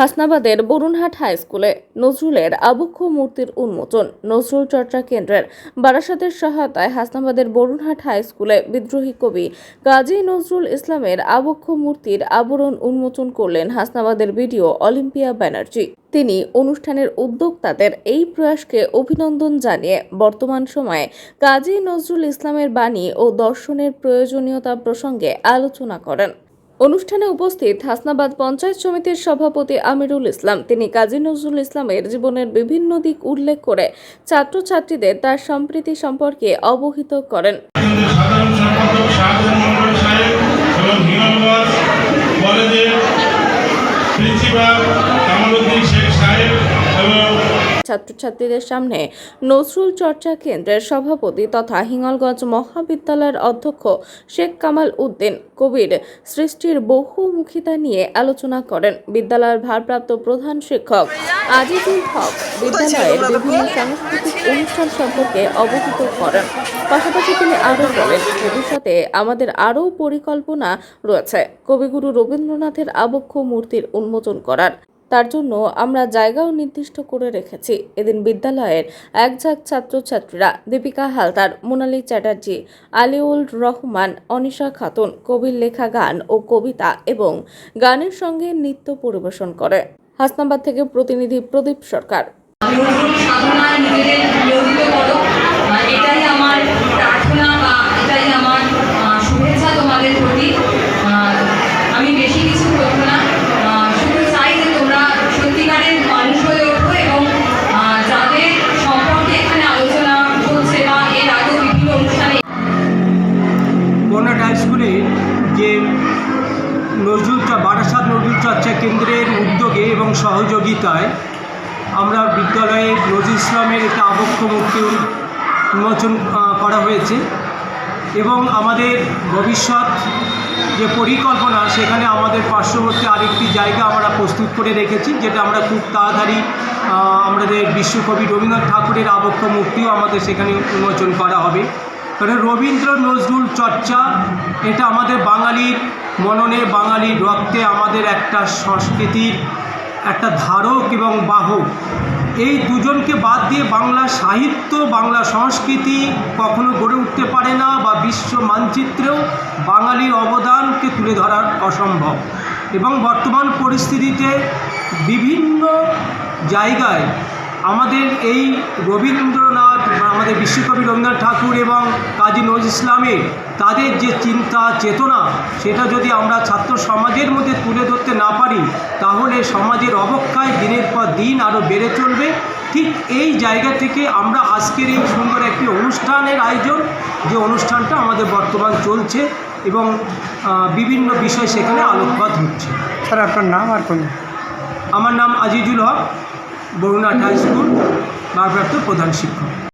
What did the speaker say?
হাসনাবাদের Barunhat high স্কুলে নজরুলের আবক্ষ মূর্তির উন্মোচন। নজরুল চর্চা কেন্দ্রের বারাসাতের সহায়তায় হাসনাবাদের বরুণহাট হাই স্কুলে বিদ্রোহী কবি কাজী নজরুল ইসলামের আবক্ষ মূর্তির আবরণ উন্মোচন করলেন হাসনাবাদের বিডিও অলিম্পিয়া ব্যানার্জি। তিনি অনুষ্ঠানের উদ্যোক্তাদের এই প্রয়াসকে অভিনন্দন জানিয়ে বর্তমান সময়ে কাজী নজরুল ইসলামের বাণী ও দর্শনের প্রয়োজনীয়তা প্রসঙ্গে আলোচনা করেন। অনুষ্ঠানে উপস্থিত হাসনাবাদ পঞ্চায়েত সমিতির সভাপতি আমিরুল ইসলাম। তিনি কাজী নজরুল ইসলামের জীবনের বিভিন্ন দিক উল্লেখ করে ছাত্রছাত্রীদের তার সম্প্রীতি সম্পর্কে অবহিত করেন। কেন্দ্রের ছাত্রছাত্রীদের সামনে নজরুল চর্চা কেন্দ্রের সভাপতি তথা হিঙ্গলগঞ্জ মহাবিদ্যালয়ের অধ্যক্ষ শেখ কামাল উদ্দিন কবির সৃষ্টির বহুমুখিতা নিয়ে আলোচনা করেন বিদ্যালয়ের ভারপ্রাপ্ত প্রধান শিক্ষক আজিজুল হক বিদ্যালয়ের বিভিন্ন সাংস্কৃতিক অনুষ্ঠান সম্পর্কে অবহিত করেন। পাশাপাশি তিনি আরও বলেন ভবিষ্যতে আমাদের আরও পরিকল্পনা রয়েছে। কবিগুরু রবীন্দ্রনাথের আবক্ষ মূর্তির উন্মোচন করার। তার জন্য আমরা জায়গাও নির্দিষ্ট করে রেখেছি। এদিন বিদ্যালয়ের এক ছাত্র ছাত্রছাত্রীরা দীপিকা হালদার, মোনালি চ্যাটার্জি, আলিউল রহমান, অনিশা খাতুন, কবির লেখা গান ও কবিতা এবং গানের সঙ্গে নৃত্য পরিবেশন করে। হাসনাবাদ থেকে প্রতিনিধি প্রদীপ সরকার। হাই যে নজরুল চ- বারাসাত নজরুল চর্চা কেন্দ্রের উদ্যোগে এবং সহযোগিতায় আমরা বিদ্যালয়ে নজরুল ইসলামের একটা আবক্ষ মূর্তি উন্মোচন করা হয়েছে এবং আমাদের ভবিষ্যৎ যে পরিকল্পনা, সেখানে আমাদের পার্শ্ববর্তী আরেকটি জায়গা আমরা প্রস্তুত করে রেখেছি, যেটা আমরা খুব তাড়াতাড়ি আমাদের বিশ্বকবি রবীন্দ্রনাথ ঠাকুরের আবক্ষ মূর্তিও আমাদের সেখানে উন্মোচন করা হবে। কারণ রবীন্দ্র নজরুল চর্চা, এটা আমাদের বাঙালির মননে, বাঙালির রক্তে আমাদের একটা সংস্কৃতির একটা ধারক এবং বাহক। এই দুজনকে বাদ দিয়ে বাংলা সাহিত্য, বাংলা সংস্কৃতি কখনো গড়ে উঠতে পারে না বা বিশ্ব মানচিত্রেও বাঙালির অবদানকে তুলে ধরা অসম্ভব। এবং বর্তমান পরিস্থিতিতে বিভিন্ন জায়গায় আমাদের এই রবীন্দ্রনাথ বা আমাদের বিশ্বকবি রবীন্দ্রনাথ ঠাকুর এবং কাজী নজরুল ইসলামের তাদের যে চিন্তা চেতনা সেটা যদি আমরা ছাত্র সমাজের মধ্যে তুলে ধরতে না পারি তাহলে সমাজের অবক্ষয় দিনের পর দিন আরও বেড়ে চলবে। ঠিক এই জায়গা থেকে আমরা আজকের এই সুন্দর একটি অনুষ্ঠানের আয়োজন যে অনুষ্ঠানটা আমাদের বর্তমান চলছে এবং বিভিন্ন বিষয় সেখানে আলোকপাত হচ্ছে। স্যার আপনার নাম আর কোন? আমার নাম আজিজুল হক। বরুণাট স্কুল ভারপ্রাপ্ত প্রধান শিক্ষক।